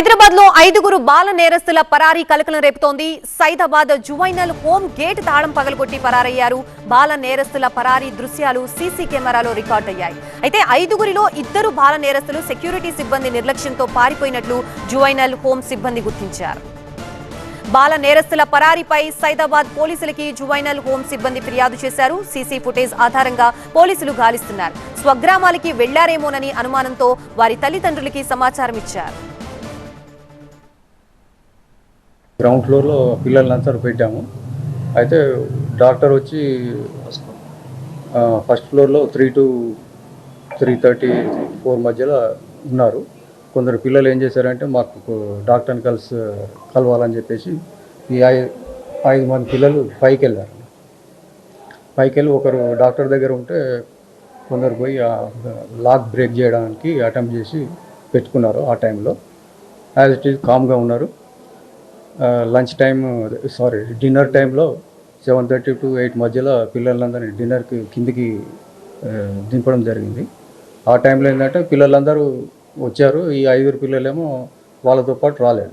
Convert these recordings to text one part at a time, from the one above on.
హైదరాబాద్లో ఐదుగురు బాల నేరస్తుల పరారీ కలకలం రేపుతోంది. సైదాబాద్ జువైనల్ హోమ్ గేట్ తాళం పగలగొట్టి పరారయ్యారు. బాల నేరస్తుల పరారీ దృశ్యాలు సీసీ కెమెరాలో రికార్డయ్యాయి. అయితే ఐదుగురిలో ఇద్దరు బాల నేరస్తులు సెక్యూరిటీ సిబ్బంది నిర్లక్ష్యంతో పారిపోయినట్లు జువైనల్ హోమ్ సిబ్బంది గుర్తించారు. బాల నేరస్తుల పరారీపై సైదాబాద్ పోలీసులకి జువైనల్ హోమ్ సిబ్బంది ఫిర్యాదు చేశారు. సీసీ ఫుటేజ్ ఆధారంగా పోలీసులు గాలిస్తున్నారు. స్వగ్రామాలకి వెళ్ళారేమోనని అనుమానంతో వారి తల్లిదండ్రులకి సమాచారం ఇచ్చారు గ్రౌండ్ ఫ్లోర్లో పిల్లల్ని అంతా పెట్టాము. అయితే డాక్టర్ వచ్చి ఫస్ట్ ఫ్లోర్లో three to three thirty four మధ్యలో ఉన్నారు. కొందరు పిల్లలు ఏం చేశారంటే మాకు డాక్టర్ని కలిసి కలవాలని చెప్పేసి ఈ ఐదు మంది పిల్లలు పైకి వెళ్ళారు. పైకి వెళ్ళి ఒకరు డాక్టర్ దగ్గర ఉంటే కొందరు పోయి లాక్ బ్రేక్ చేయడానికి అటెంప్ట్ చేసి పెట్టుకున్నారు ఆ టైంలో. యాజ్ ఇట్ ఈజ్ కామ్గా ఉన్నారు. లంచ్ టైం సారీ డిన్నర్ టైంలో సెవెన్ థర్టీ టు ఎయిట్ మధ్యలో పిల్లలందరినీ డిన్నర్కి కిందికి దింపడం జరిగింది. ఆ టైంలో ఏంటంటే పిల్లలందరూ వచ్చారు. ఈ ఐదుగురు పిల్లలేమో వాళ్ళతో పాటు రాలేదు.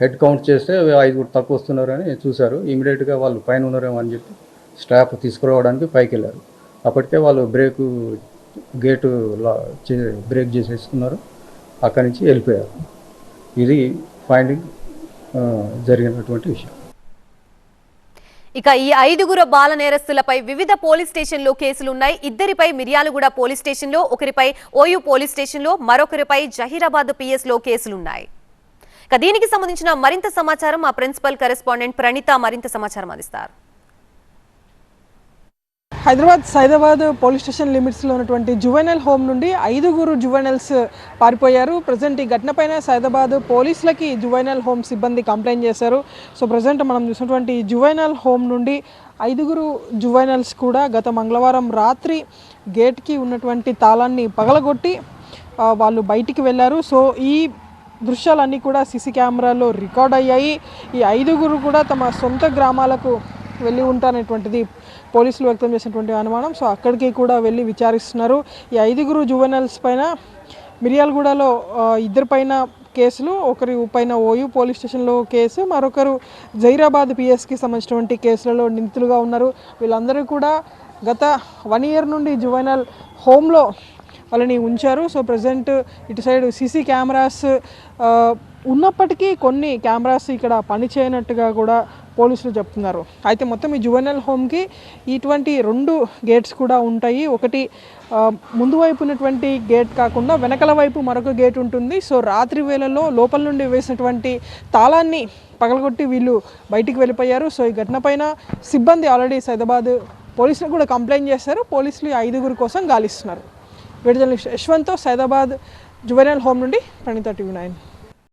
హెడ్ కౌంట్ చేస్తే ఐదుగురు తక్కువ వస్తున్నారని చూశారు. ఇమీడియట్గా వాళ్ళు పైన ఉన్నారేమో అని చెప్పి స్టాఫ్ తీసుకురావడానికి పైకి వెళ్ళారు అప్పటికే వాళ్ళు బ్రేక్ గేటు లా చే- బ్రేక్ చేసేసుకున్నారు. అక్కడి నుంచి వెళ్ళిపోయారు. ఇది ఫైండింగ్. జరిగినటువంటి విషయం. ఇక ఈ ఐదుగురు బాల నేరస్తులపై వివిధ పోలీస్ స్టేషన్లో కేసులున్నాయి. ఇద్దరిపై మిర్యాలగూడ పోలీస్ స్టేషన్లో ఒకరిపై ఓయూ పోలీస్ స్టేషన్లో మరొకరిపై జహీరాబాద్ పిఎస్లో కేసులున్నాయి. ఇక దీనికి సంబంధించిన మరింత సమాచారం మా ప్రిన్సిపల్ కరెస్పాండెంట్ ప్రణీత మరింత సమాచారం అందిస్తారు. హైదరాబాద్ సైదాబాద్ పోలీస్ స్టేషన్ లిమిట్స్లో ఉన్నటువంటి జువెనల్ హోమ్ నుండి ఐదుగురు జువెనల్స్ పారిపోయారు. ప్రజెంట్ ఈ ఘటనపైన సైదాబాద్ పోలీసులకి జువెనల్ హోమ్ సిబ్బంది కంప్లైంట్ చేశారు. సో ప్రజెంట్ మనం చూసినటువంటి జువెనల్ హోమ్ నుండి ఐదుగురు జువెనల్స్ కూడా గత మంగళవారం రాత్రి గేట్కి ఉన్నటువంటి తాళాన్ని పగలగొట్టి వాళ్ళు బయటికి వెళ్ళారు. సో ఈ దృశ్యాలన్నీ కూడా సీసీ కెమెరాలో రికార్డ్ అయ్యాయి. ఈ ఐదుగురు కూడా తమ సొంత గ్రామాలకు వెళ్ళి ఉంటానటువంటిది పోలీసులు వ్యక్తం చేసినటువంటి అనుమానం. సో అక్కడికి కూడా వెళ్ళి విచారిస్తున్నారు. ఈ ఐదుగురు జువెనల్స్ పైన మిర్యాలగూడలో ఇద్దరి పైన కేసులు ఒకరి పైన ఓయూ పోలీస్ స్టేషన్లో కేసు మరొకరు జైరాబాద్ పిఎస్కి సంబంధించినటువంటి కేసులలో నిందితులుగా ఉన్నారు. వీళ్ళందరూ కూడా గత వన్ ఇయర్ నుండి జువెనల్ హోమ్లో వాళ్ళని ఉంచారు. సో ప్రజెంట్ ఇటు సైడ్ సీసీ కెమెరాస్ ఉన్నప్పటికీ కొన్ని కెమెరాస్ ఇక్కడ పనిచేయనట్టుగా కూడా పోలీసులు చెప్తున్నారు. అయితే మొత్తం ఈ జువెనల్ హోమ్కి ఇటువంటి రెండు గేట్స్ కూడా ఉంటాయి. ఒకటి ముందు వైపు ఉన్నటువంటి గేట్ కాకుండా వెనకల వైపు మరొక గేట్ ఉంటుంది. సో రాత్రి వేళలో లోపల నుండి వేసినటువంటి తాళాన్ని పగలగొట్టి వీళ్ళు బయటికి వెళ్ళిపోయారు. సో ఈ ఘటన పైన సిబ్బంది ఆల్రెడీ సైదాబాద్ పోలీసులకు కూడా కంప్లైంట్ చేశారు. పోలీసులు ఐదుగురు కోసం గాలిస్తున్నారు. విడుదల జర్నలిస్ట్ యశ్వంత్తో సైదాబాద్ జువెనల్ హోమ్ నుండి ప్రణీత టీవీ నైన్.